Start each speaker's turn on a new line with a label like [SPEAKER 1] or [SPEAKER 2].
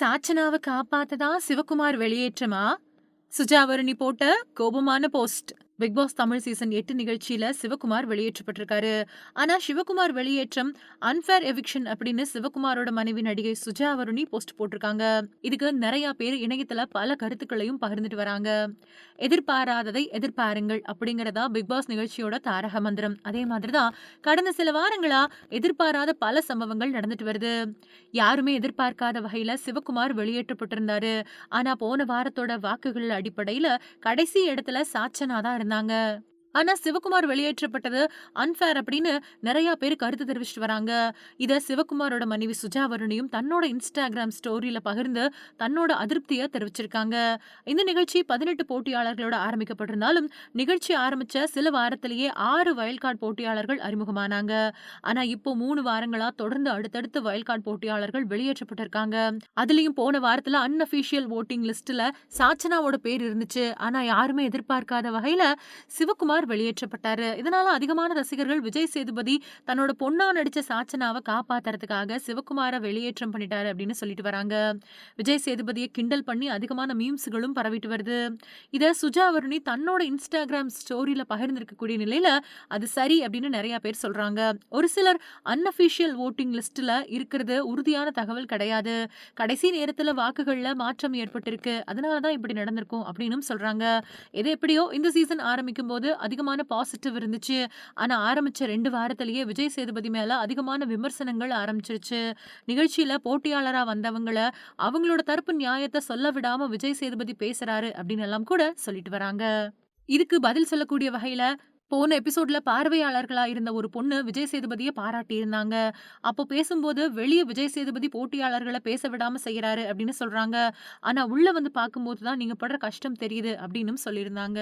[SPEAKER 1] சாச்சனாவ காப்பாத்ததா சிவகுமார் வெளியேற்றமா? சுஜாவருணி போட்ட கோபமான post. Big Boss Tamil season எட்டு நிகழ்ச்சியில சிவகுமார் வெளியேற்றப்பட்டிருக்காரு. ஆனா சிவகுமார் வெளியேற்றம் அன்பேர் எவிக்ஷன் அப்படின்னு சிவகுமாரோட மனைவி நடிகை சுஜா வருணி போஸ்ட் போட்டிருக்காங்க. இதுக்கு நிறைய பேர் இணையத்துல பல கருத்துக்களையும் பகிர்ந்துட்டு வராங்க. எதிர்பாராததை எதிர்பாருங்கள் அப்படிங்கறதா பிக் பாஸ் நிகழ்ச்சியோட தாரக மந்திரம். அதே மாதிரிதான் கடந்த சில வாரங்களா எதிர்பாராத பல சம்பவங்கள் நடந்துட்டு வருது. யாருமே எதிர்பார்க்காத வகையில சிவகுமார் வெளியேற்றப்பட்டிருந்தாரு. ஆனா போன வாரத்தோட வாக்குகள் அடிப்படையில கடைசி இடத்துல சாச்சனா தான் இருந்தாங்க ஆனா சிவகுமார் வெளியேற்றப்பட்டது அன்ஃபேர் அப்படின்னு நிறைய பேர் கருத்து தெரிவிச்சிட்டு வராங்க. இத சிவகுமாரோட மனைவி சுஜா வருணியும் தன்னோட இன்ஸ்டாகிராம் ஸ்டோரியில பகிர்ந்து தன்னோட அதிருப்தியை தெரிவிச்சிருக்காங்க. இந்த நிகழ்ச்சி பதினெட்டு போட்டியாளர்களோட ஆரம்பிக்கப்பட்டிருந்தாலும் நிகழ்ச்சி ஆரம்பிச்ச சில வாரத்திலேயே ஆறு வயல்கார்டு போட்டியாளர்கள் அறிமுகமானாங்க. ஆனா இப்போ மூணு வாரங்களா தொடர்ந்து அடுத்தடுத்து வயல்கார்டு போட்டியாளர்கள் வெளியேற்றப்பட்டிருக்காங்க. அதுலயும் போன வாரத்துல அன்அபிஷியல் ஓட்டிங் லிஸ்ட்ல சாச்சனாவோட பேர் இருந்துச்சு. ஆனா யாருமே எதிர்பார்க்காத வகையில சிவகுமார் வெளியேற்றப்பட்டாரு. இதனால அதிகமான ரசிகர்கள் விஜய் சேதுபதி தன்னோட பொண்ணா நடிச்ச சாச்சனாவை காப்பாத்துறதுக்காக சிவகுமார வெளியேற்றம் பண்ணிட்டாரு அப்படின்னு சொல்லிட்டு வராங்க. விஜய் சேதுபதியை கிண்டல் பண்ணி அதிகமான மீம்ஸ்களும் பரவிட்டு வருது. இதை சுஜா வருணி தன்னோட இன்ஸ்டாகிராம் ஸ்டோரியில பகிர்ந்திருக்கக்கூடிய நிலையில அது சரி அப்படின்னு நிறைய பேர் சொல்றாங்க. ஒரு சிலர் அன்அபிஷியல் ஓட்டிங் லிஸ்ட்ல இருக்கிறது உறுதியான தகவல் கிடையாது. கடைசி நேரத்துல வாக்குகள்ல மாற்றம் ஏற்பட்டிருக்கு. அதனாலதான் இப்படி நடந்திருக்கும் அப்படின்னு சொல்றாங்க. எது எப்படியோ இந்த சீசன் ஆரம்பிக்கும் போது அதிகமான பாசிட்டிவ் இருந்துச்சு. ஆனா ஆரம்பிச்ச ரெண்டு வாரத்திலேயே விஜய் சேதுபதி மேல அதிகமான விமர்சனங்கள் ஆரம்பிச்சிருச்சு. நிகழ்ச்சியில போட்டியாளரா வந்தவங்கள அவங்களோட தரப்பு நியாயத்தை சொல்ல விடாம விஜய் சேதுபதி பேசுறாரு அப்படின்னு எல்லாம் கூட சொல்லிட்டு வராங்க. இதுக்கு பதில் சொல்லக்கூடிய வகையில போன எபிசோட்ல பார்வையாளர்களா இருந்த ஒரு பொண்ணு விஜய் சேதுபதியை பாராட்டியிருந்தாங்க அப்போ பேசும்போது வெளியே விஜய் சேதுபதி போட்டியாளர்களை பேச விடாம செய்யறாரு அப்படின்னு சொல்றாங்க. ஆனா உள்ள வந்து பார்க்கும்போது தான் நீங்க படுற கஷ்டம் தெரியுது அப்படின்னு சொல்லியிருந்தாங்க.